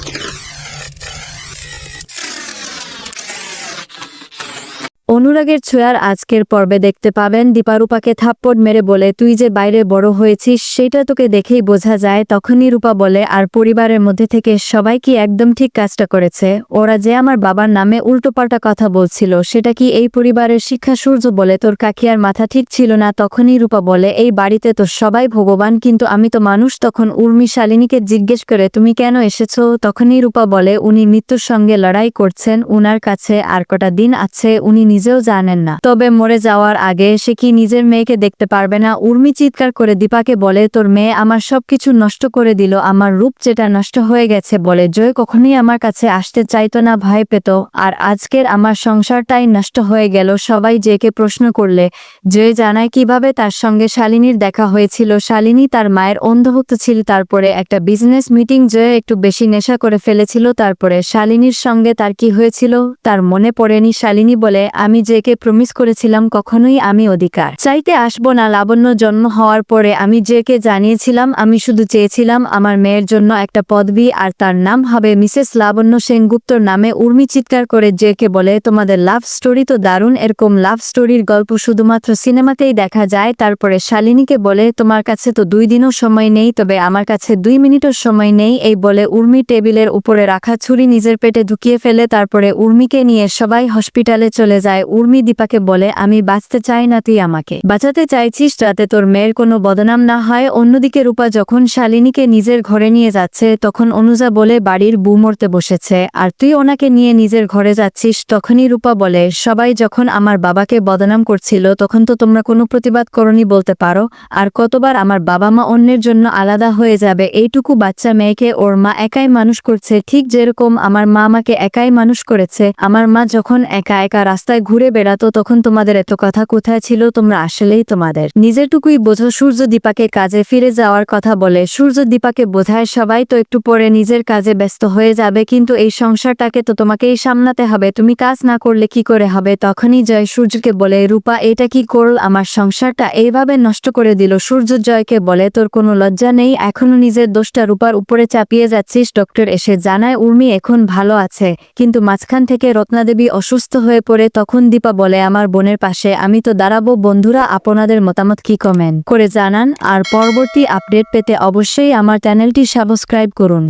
Thank you. অনুরাগের ছোঁয়ার আজকের পর্বে দেখতে পাবেন দীপারূপাকে থাপ্পড় মেরে বলে, তুই যে বাইরে বড় হয়েছিস, সেটা তোকে দেখেই বোঝা যায়, তখনই রূপা বলে, আর পরিবারের মধ্যে থেকে সবাই কি একদম ঠিক কাজটা করেছে? ওরা যে আমার বাবার নামে উল্টোপাল্টা কথা বলছিল, সেটা কি এই পরিবারের শিক্ষা সূর্য বলে, তোর কাকিয়ার মাথা ঠিক ছিল না, তখনই রূপা বলে, এই বাড়িতে তো সবাই ভগবান, কিন্তু আমি তো মানুষ, তখন উর্মি শালিনীকে জিজ্ঞেস করে, তুমি কেন এসেছ? তখনই রূপা বলে, উনি মৃত্যুর সঙ্গে লড়াই করছেন, উনার কাছে আর কটা দিন আছে, উনি নিজেও জানেন না। তবে মরে যাওয়ার আগে সে কি নিজের মেয়েকে দেখতে পারবে না? উর্মি চিৎকার করে দীপাকে বলে, তোর মেয়ে আমার সবকিছু নষ্ট করে দিল, আমার রূপ যেটা নষ্ট হয়ে গেছে বলে জয় কখনোই আমার কাছে আসতে চাইতো না, ভয় পেত। আর আজকের আমার সংসারটাই নষ্ট হয়ে গেল, সবাই জেকে প্রশ্ন করলে। জয় জানায় কীভাবে তার সঙ্গে শালিনীর দেখা হয়েছিল। শালিনী তার মায়ের অন্ধভুক্ত ছিল, তারপরে একটা বিজনেস মিটিং জয় একটু বেশি নেশা করে ফেলেছিল, তারপরে শালিনীর সঙ্গে তার কি হয়েছিল, তার মনে পড়েনি। শালিনী বলে আমি জেকে প্রমিস করেছিলাম কখনোই আমি অধিকার। চাইতে আসব না, লাবণ্য জন্ম হওয়ার পরে আমি জেকে জানিয়েছিলাম, আমি শুধু চেয়েছিলাম আমার মেয়ের জন্য একটা পদবি আর তার নাম হবে মিসেস লাবণ্য সেনগুপ্তর নামে উর্মি চিৎকার করে জেকে বলে, তোমাদের লাভ স্টোরি তো দারুণ, এরকম লাভ স্টোরির গল্প শুধুমাত্র সিনেমাতেই দেখা যায়, তারপরে শালিনীকে বলে, তোমার কাছে তো দুই দিনও সময় নেই, তবে আমার কাছে দুই মিনিটও সময় নেই, এই বলে উর্মি টেবিলের উপরে রাখা ছুরি নিজের পেটে ঢুকিয়ে ফেলে, তারপরে উর্মিকে নিয়ে সবাই হসপিটালে চলে যায়। উর্মি দীপাকে বলে, আমি বাঁচতে চাই না তুই আমাকে। বাঁচাতে চাইছিস যাতে তোর মেয়ের কোনো বদনাম না হয়। অন্যদিকে রূপা যখন শালিনীকে নিজের ঘরে নিয়ে যাচ্ছে, তখন অনুজা বলে, বাড়ির বু মরতে বসেছে, আর তুই ওনাকে নিয়ে নিজের ঘরে যাচ্ছিস। তখনই রূপা বলে, সবাই যখন আমার বাবাকে বদনাম করছিল, তখন তো তোমরা কোনো প্রতিবাদ করনি বলতে পারো, আর কতবার আমার বাবা মা অন্যের জন্য আলাদা হয়ে যাবে। এইটুকু বাচ্চা মেয়েকে ওর মা একাই মানুষ করছে, ঠিক যেরকম আমার মা আমাকে একাই মানুষ করেছে। আমার মা যখন একা একা রাস্তায় ঘুরে বেড়াতো, তখন তোমাদের এত কথা কোথায় ছিল? তোমরা আসলেই তোমাদের। নিজেরটুকুই বোঝো সূর্য দীপাকে কাজে ফিরে যাওয়ার কথা বলে। সূর্য দীপাকে বোঝায়, সবাই তো একটু পরে নিজের কাজে ব্যস্ত হয়ে যাবে, কিন্তু এই সংসারটাকে তো তোমাকেই সামলাতে হবে। তুমি কাজ না করলে কি করে হবে? তখনই জয় সূর্যকে বলে, রূপা, এটা কি করল? আমার সংসারটা এইভাবে নষ্ট করে দিল। সূর্য জয়কে বলে, তোর কোনো লজ্জা নেই, এখনও নিজের দোষটা রূপার উপরে চাপিয়ে যাচ্ছিস। ডক্টর এসে জানায়, উর্মি এখন ভালো আছে। কিন্তু মাঝখান থেকে রত্নাদেবী অসুস্থ হয়ে পড়ে তখন দীপা বলে, আমার বোনের পাশে আমি তো দাঁড়াবো, বন্ধুরা, আপনাদের মতামত কি কমেন্ট করে জানান, আর পরবর্তী আপডেট পেতে অবশ্যই আমার চ্যানেলটি সাবস্ক্রাইব করুন।